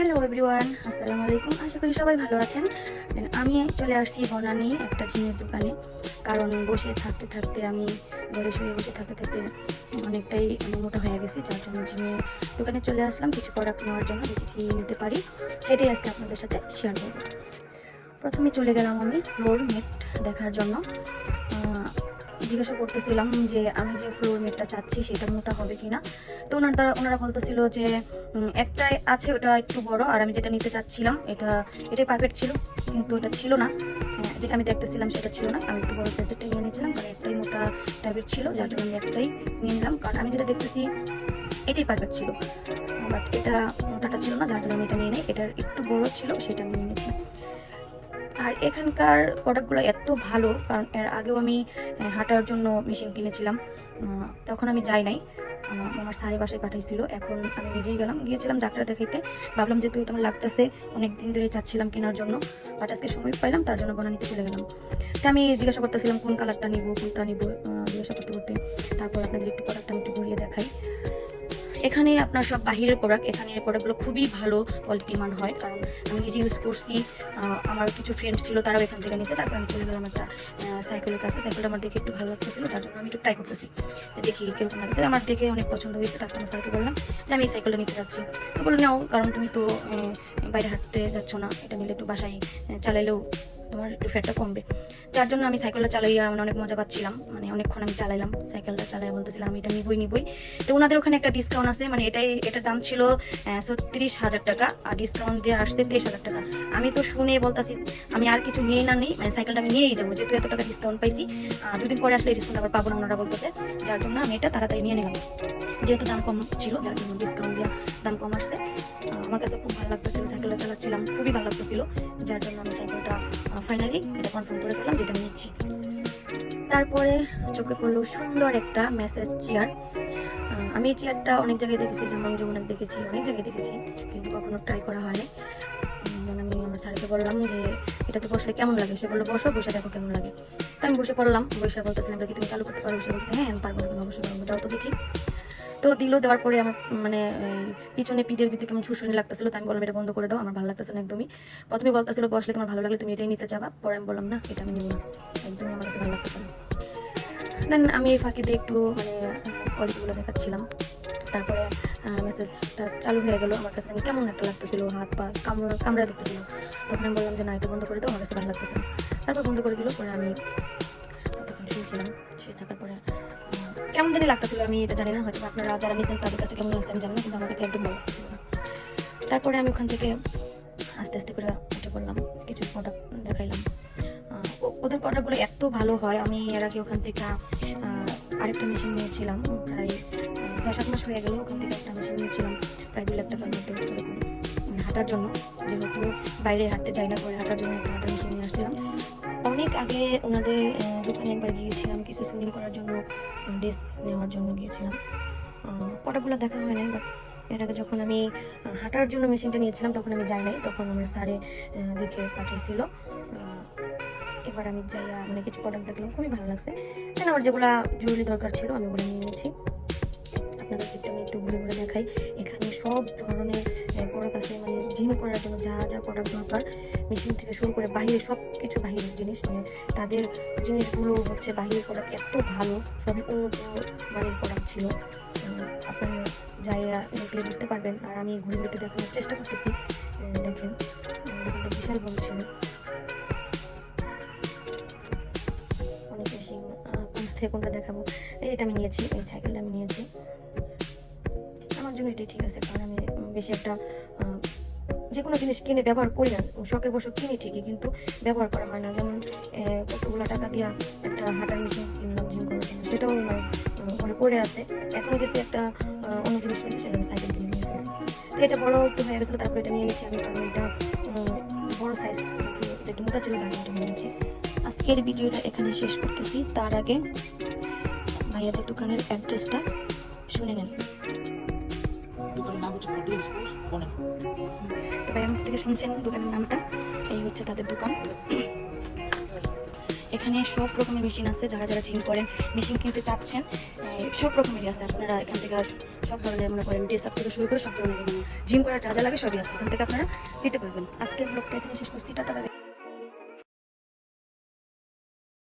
Everyone আসসালামু আলাইকুম আশা করি সবাই ভালো আছেন। Then আমি চলে আসছি বনানি একটা জিমের দোকানে। কারণ বসে থাকতে থাকতে আমি ঘরে শুয়ে বসে থাকতে থাকতে অনেকটাই মোটা হয়ে গেছি, যার জন্য জিমে দোকানে চলে আসলাম। কিছু প্রোডাক্ট নেওয়ার জন্য দেখি কি নিতে পারি, সেটাই আজকে আপনাদের সাথে শেয়ার করব। প্রথমে চলে গেলাম আমি ফ্লোর মেট দেখার জন্য। জিজ্ঞাসা করতেছিলাম যে আমি যে ফ্লোর মেটটা চাচ্ছি সেটা মোটা হবে কিনা। তো ওনার দ্বারা ওনারা বলতেছিল যে একটাই আছে ওটা একটু বড় আর আমি যেটা নিতে চাচ্ছিলাম এটা এটাই পারফেক্ট ছিল কিন্তু এটা ছিল না। হ্যাঁ, যেটা আমি দেখতেছিলাম সেটা ছিল না। আমি একটু বড় সাইজেরটাই নিয়ে নিয়েছিলাম কারণ একটাই মোটা টাইপের ছিল যার জন্য আমি একটাই নিয়ে নিলাম। কারণ আমি যেটা দেখতেছি এটাই পারফেক্ট ছিল। বাট এটা মোটাটা ছিল না যার জন্য আমি এটা নিয়ে নিই। এটার একটু বড় ছিল সেটা আমি নিয়ে নিয়েছি। আর এখানকার প্রোডাক্টগুলো এত ভালো, কারণ এর আগেও আমি হাঁটার জন্য মেশিন কিনেছিলাম। তখন আমি যাই নাই। আমার সাড়ে বাসায় পাঠাইছিল। এখন আমি নিজেই গেলাম। গিয়েছিলাম ডাক্তার দেখাইতে। ভাবলাম যেহেতু এটা আমার লাগতেছে। অনেক দিন ধরে চাচ্ছিলাম কেনার জন্য। বাট আজকে সময় পাইলাম, তার জন্য বনানিতে চলে গেলাম। তো আমি জিজ্ঞাসা করতেছিলাম, কোন কালারটা নিব? কোনটা নিব? জিজ্ঞাসা করতে করতে তারপর আপনাদের একটু প্রোডাক্ট আমি এখানে আপনার সব বাহিরের প্রোডাক্ট এখানে প্রোডাক্টগুলো খুবই ভালো কোয়ালিটি মান হয়। কারণ আমি নিজে ইউজ করছি আমার কিছু ফ্রেন্ডস ছিল, তারাও এখান থেকে নিয়েছে তারপর আমি চলে গেলাম একটা সাইকেলের কাছে। সাইকেলটা আমার দেখে একটু ভালো লাগতেছিল তার জন্য আমি একটু ট্রাই করতেছি। যে দেখি কেরকম লাগে তো আমার দেখে অনেক পছন্দ হয়েছে, তারপর আমি স্যারকে বললাম যে আমি এই সাইকেলটা নিতে চাচ্ছি তো বলল, নাও, কারণ তুমি তো বাইরে হাঁটতে যাচ্ছ না, এটা নিলে একটু বাসায় চালাইলেও তোমার একটু ফ্যাটটা কমবে। যার জন্য আমি সাইকেলটা চালাইয়া মানে অনেক মজা পাচ্ছিলাম। মানে অনেকক্ষণ আমি চালাইলাম সাইকেলটা চালাই বলতেছিলাম এটা নিবই নিবই। তো ওনাদের ওখানে একটা ডিসকাউন্ট আছে মানে এটাই, এটার দাম ছিল ছত্রিশ হাজার টাকা, আর ডিসকাউন্ট দিয়ে আসছে তেইশ হাজার টাকা। আমি তো শুনে বলতাছি, আমি আর কিছু নিয়ে না নিই মানে সাইকেলটা আমি নিয়েই যাব, যেহেতু এত টাকা ডিসকাউন্ট পাইছি। দুদিন পরে আসলে ডিসকাউন্ট আবার পাবো না ওনারা বলতেছে। যার জন্য আমি এটা তাড়াতাড়ি নিয়ে নিলাম। যেহেতু দাম কম ছিল, যার জন্য ডিসকাউন্ট দিয়ে দাম কম আসছে। আমার কাছে খুব ভালো লাগতেছিল সাইকেলটা চালাচ্ছিলাম, খুবই ভালো লাগতেছিল, যার জন্য আমি সাইকেলটা তারপরে চোখে পড়ল সুন্দর একটা মেসেজ চেয়ার আমি এই চেয়ারটা অনেক জায়গায় দেখেছি, যেমন যমুনাতে দেখেছি, অনেক জায়গায় দেখেছি, কিন্তু কখনো ট্রাই করা হয়নি। আমি আমার স্যারকে বললাম যে এটাতে বসলে কেমন লাগে? সে বলল, বসো, বসে দেখো কেমন লাগে। আমি বসে পড়লাম, বসে বলতেছিলাম কি তুমি চালু করতে পারো? সে বলতে হ্যাঁ আমি পারব না অবশ্যই পারব দাও তো দেখি। তো দিল, দেওয়ার পরে আমার মানে পিছনে পিঠের ভিতরে কেমন শুশুনি লাগতেছিল, তো আমি বললাম, এটা বন্ধ করে দাও, আমার ভালো লাগতেছে না একদমই। প্রথমে বলতেছিল বসলে তোমার ভালো লাগলে তুমি এটাই নিতে যাবা। পরে আমি বললাম, না, এটা আমি নেব একদমই আমার কাছে ভালো লাগতেছে না। দেন আমি এই ফাঁকিতে একটু মানে কোয়ালিটিগুলো দেখাচ্ছিলাম। তারপরে মেসেজটা চালু হয়ে গেলো, আমার কাছে কেমন একটা লাগতেছিল, হাত পা কামড়া কামড়া দিতেছিল। তখন আমি বললাম যে, না, এটা বন্ধ করে দাও, আমার কাছে ভালো লাগতেছে তারপর বন্ধ করে দিল, পরে আমি তখন শুয়েছিলাম, শুয়ে থাকার পরে কেমন জানি লাগতেছিল, আমি এটা জানি না হয়তো আপনারা যারা নিয়েছেন তাদের কাছে কেমন লাগছে আমি জানি না, কিন্তু আমার কাছে একদম ভালো তারপরে আমি ওখান থেকে আস্তে আস্তে করে উঠে করলাম, কিছু প্রোডাক্ট দেখাইলাম। ওদের প্রোডাক্টগুলো এত ভালো হয়, আমি এর আগে ওখান থেকে আরেকটা মেশিন নিয়েছিলাম, প্রায় ছয় সাত মাস হয়ে গেল ওখান থেকে একটা মেশিন নিয়েছিলাম, প্রায় দু লাখ টাকার মধ্যে মানে হাঁটার জন্য। যেহেতু বাইরে হাঁটতে যাই না করে হাঁটার জন্য একটা হাঁটার মেশিন নিয়ে আসছিলাম। অনেক আগে ওনাদের দোকানে একবার গিয়েছিলাম, কিছু সুইমিং করার জন্য ড্রেস নেওয়ার জন্য গিয়েছিলাম। প্রোডাক্টগুলো দেখা হয় না বাট এর আগে যখন আমি হাঁটার জন্য মেশিনটা নিয়েছিলাম, তখন আমি যাই নাই, তখন আমার স্যারে দেখে পাঠিয়েছিল। এবার আমি যাইয়া মানে কিছু প্রোডাক্ট দেখলাম, খুবই ভালো লাগছে। দেন আমার যেগুলো জরুরি দরকার ছিল, আমি ওগুলো নিয়ে নিয়েছি আপনাদের একটু আমি একটু ঘুরে ঘুরে দেখাই। এখানে সব ধরনের প্রোডাক্ট আছে মানে জিম করার জন্য যা যা প্রোডাক্ট দরকার মেশিন থেকে শুরু করে বাহিরে সব কিছু বাহিরের জিনিস মানে তাদের জিনিসগুলো হচ্ছে বাহিরের প্রোডাক্ট এত ভালো সবই উন্নত মানের প্রোডাক্ট ছিল। উম, আপনারা যাইয়া দেখলে বুঝতে পারবেন। আর আমি ঘুরে ঘুরে দেখানোর চেষ্টা করতেছি। দেখেন দোকানটা বিশাল বড় ছিল। অনেক বেশি কোনটা দেখাবো? এটা আমি নিয়েছি এই সাইকেলটা আমি নিয়েছি। আমার জন্য এটাই ঠিক আছে কারণ আমি বেশি একটা যে কোনো জিনিস কিনে ব্যবহার করি না। শখের বসে কিনি ঠিকই, কিন্তু ব্যবহার করা হয় না। যেমন কতগুলো টাকা দিয়া একটা হাঁটার মেশিন কিনলাম, জিম করার জন্য। সেটাও ঘরে পড়ে আছে। এখন গেছি একটা অন্য জিনিস সেটা সাইকেল কিনে নিয়ে গেছি। তো এটা বড় একটু হয়ে গেছিল, তারপরে এটা নিয়ে নিয়েছি আমি, কারণ এটা বড় সাইজ একটু মোটা ছিল জন্য এটা নিয়ে নিয়েছি। আজকের ভিডিওটা এখানে শেষ করতেছি। তার আগে ভাইয়াদের দোকানের অ্যাড্রেসটা শুনে নেন। দোকানের নাম হচ্ছে স্পোর্টস বনে। তো ভাইয়ের মুখ থেকে শুনছেন দোকানের নামটা, এই হচ্ছে তাদের দোকান। এখানে সব রকমের মেশিন আছে, যারা যারা জিম করেন মেশিন কিনতে চাচ্ছেন সব রকমেরই আছে। আপনারা এখান থেকে সব ধরনের মনে করেন ড্রেস আপ থেকে শুরু করে সব ধরনের, জিম করার যা যা লাগে সবই আছে। এখান থেকে আপনারা দিতে পারবেন। আজকের ব্লগটা এখানে শেষ করছি। টাটা।